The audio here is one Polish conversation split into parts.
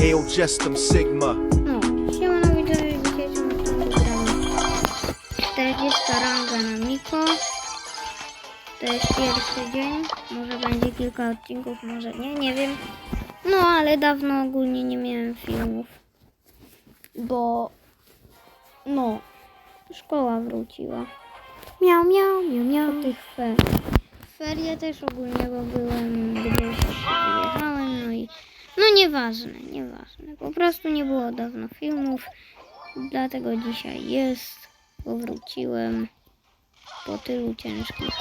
Ayo Jestem Sigma. No, siemano widzowie, w dzisiejszym odcinku gramy 40 ranga na Miko. To jest pierwszy dzień, może będzie kilka odcinków, może nie, nie wiem. No, ale dawno ogólnie nie miałem filmów, bo no, szkoła wróciła. Miał, miał, miał, miał tych fer. Ferie też ogólnie, bo byłem gdzieś, wyjechałem, no i no nieważne, nieważne. Po prostu nie było dawno filmów, dlatego dzisiaj jest, bo wróciłem po tylu ciężkich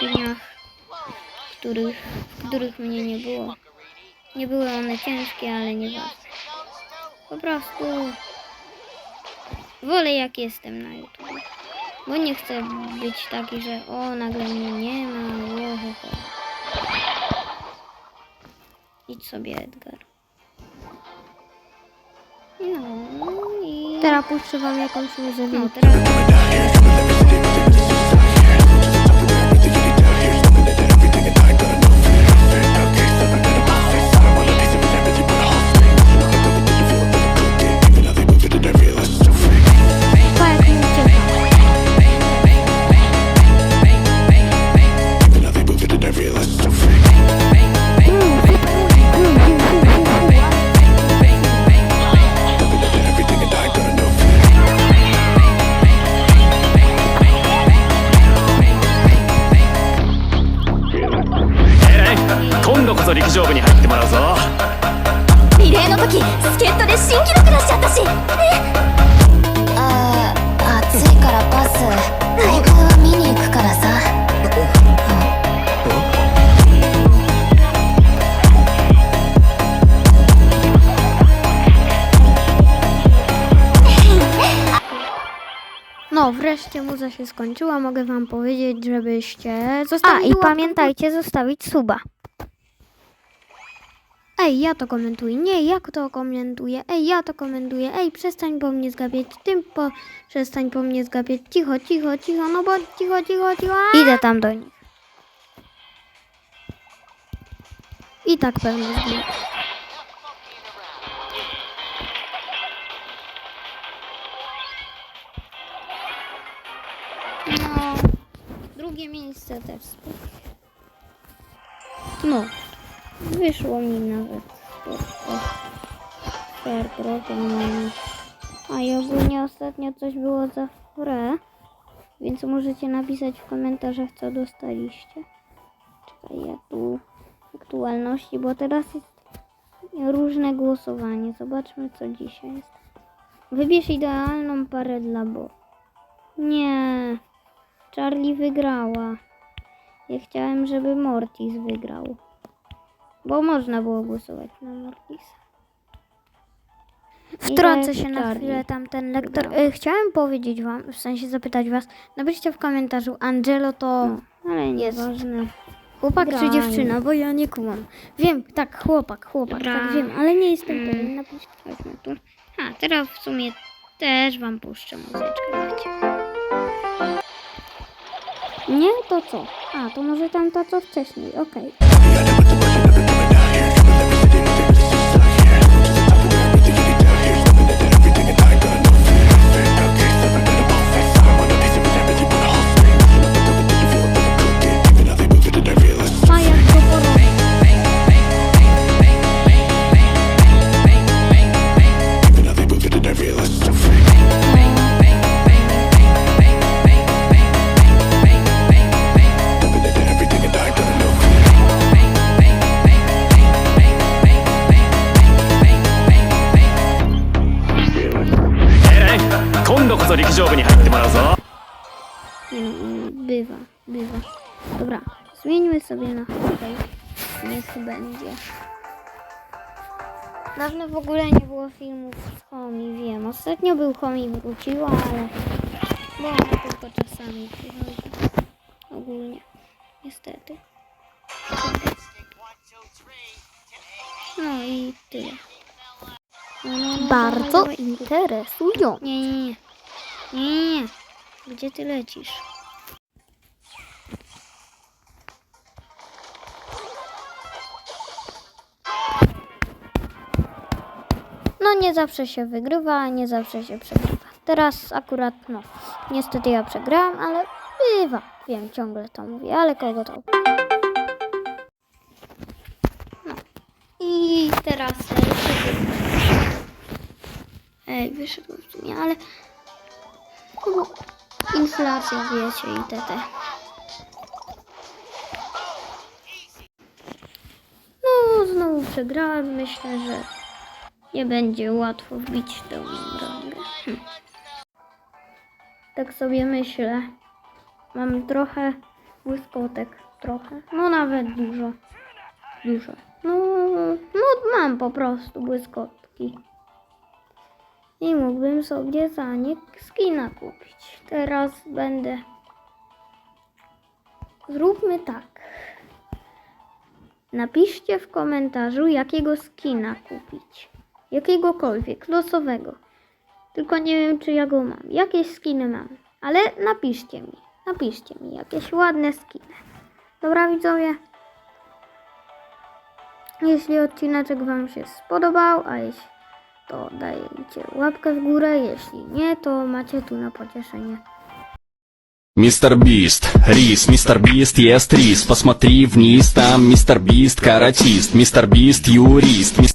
dniach, w których, w których mnie nie było. Nie były one ciężkie, ale nieważne. Po prostu wolę jak jestem na YouTube. Bo nie chcę być taki, że o, nagle mnie nie ma, ohoho. Idź sobie, Edgar. No i... Teraz puszczę wam jakąś muzykę. No, teraz... Pa, jak mi 上部に入ってもらうぞリレーの時助っ人で新記録出しちゃったしああ暑いからパス大会は見に行くからさ No, wreszcie muza się skończyła. Mogę wam powiedzieć, żebyście zostawili A, i pamiętajcie zostawić suba. Ej, ja to komentuję. Nie, jak to komentuję? Ej, ja to komentuję. Ej, przestań po mnie zgapiać. Tym po... Przestań po mnie zgapiać. Cicho, cicho, cicho. No bo cicho, cicho, cicho. Idę tam do nich. I tak pewnie zginę. No, drugie miejsce też. No, wyszło mi nawet. Fair program. A i ogólnie ostatnio coś było za free, więc możecie napisać w komentarzach, co dostaliście. Czekaj, ja tu aktualności, bo teraz jest różne głosowanie. Zobaczmy, co dzisiaj jest. Wybierz idealną parę dla Bo. Nie. Charlie wygrała. Ja chciałem, żeby Mortis wygrał. Bo można było głosować na Mortisa. I Wtrącę tak się na chwilę tam ten lektor. Y, chciałem powiedzieć wam, w sensie zapytać was, napiszcie w komentarzu Angelo to No, ale Jest. nieważne. chłopak czy dziewczyna, bo ja nie kumam. Wiem, tak, chłopak, chłopak, Dobra. tak wiem, ale nie jestem Mm. pewien. Napisz. Chodźmy tu. A, teraz w sumie też wam puszczę muzyczkę, macie. Nie, to co? A, to może tam to co wcześniej, okej. A こそ陸上部に入ってもらうぞ Nie no, mm, bywa, bywa. Dobra, zmieńmy sobie na hokej. Niech będzie. Dawno w ogóle nie było filmów z Homi, wiem. Ostatnio był Homi, wróciła, ale... Bo ona tylko czasami przychodzi. Ogólnie. Niestety. No i tyle. No, no, no, dawaj, Bardzo dawaj. interesujące. Nie, nie, nie. Nie, nie. Gdzie ty lecisz? No nie zawsze się wygrywa, nie zawsze się przegrywa. Teraz akurat, no, niestety ja przegrałam, ale bywa. Wiem, ciągle to mówię, ale kogo to? No. I teraz e. Ej, wyszedłem w sumie, ale... No, inflacja, wiecie, i te, te. No, znowu przegrałem. Myślę, że nie będzie łatwo wbić tę rangę. Hm. Tak sobie myślę. Mam trochę błyskotek. Trochę. No nawet dużo. Dużo. No, no mam po prostu błyskotki. I mógłbym sobie za nie skina kupić. Teraz będę... Zróbmy tak. Napiszcie w komentarzu, jakiego skina kupić. Jakiegokolwiek, losowego. Tylko nie wiem, czy ja go mam. Jakieś skiny mam. Ale napiszcie mi. Napiszcie mi jakieś ładne skiny. Dobra, widzowie? Jeśli odcineczek Wam się spodobał, a jeśli to dajcie łapkę w górę, jeśli nie, to macie tu na pocieszenie. Мистер Бист, рис, мистер Бист ест рис, посмотри вниз, там мистер Бист каратист, мистер Бист юрист, мис-